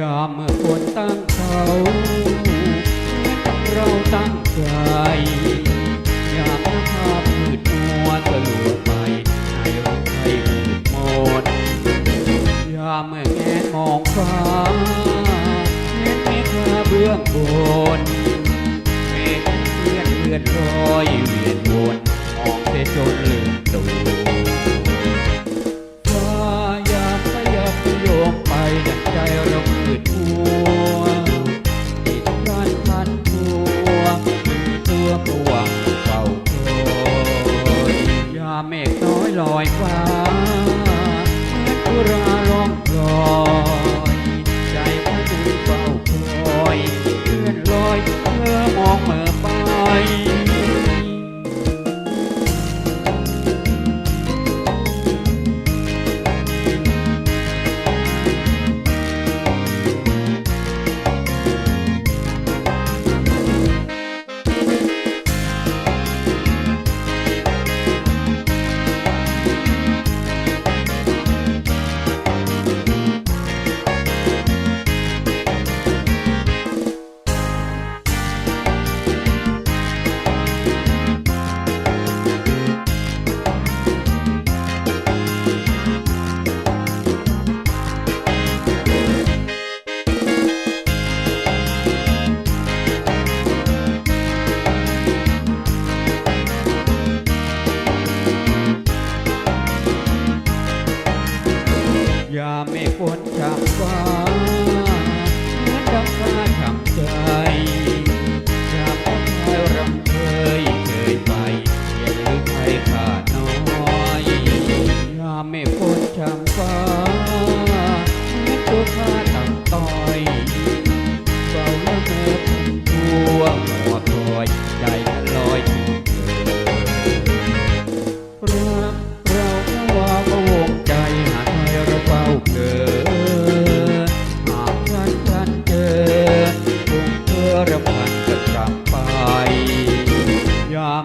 ยามเมื่อคนตั้งเขาเราตั้งใจอยากพาพืชมัวตะลุไปให้รักให้มืดมนยามเมื่อแงนมองฟ้าเห็นเมฆาเบื้องบนเมฆเคลื่อนเลื่อนลอยเวียนวนมองเสียจนลืมตัว ตัวเฝ้าคอยยาเมฆน้อยลอยฟ้าเมือนกุราล่องลอ ฟ้าเหมืนดังฟ้าทำใจจากคนไทยรำเคยเคยไปเพีงหรือไทยขาดน้อยงาไม่พ้นช่างฟ้าตัวฟ้า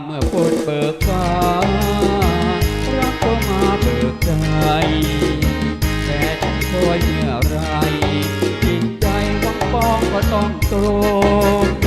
เมื่อปวดเบิกฟ้ารักก็มาเบิกใจแต่จะช่วยเมื่อไรจิตใจต้องป้องก็ต้องตรง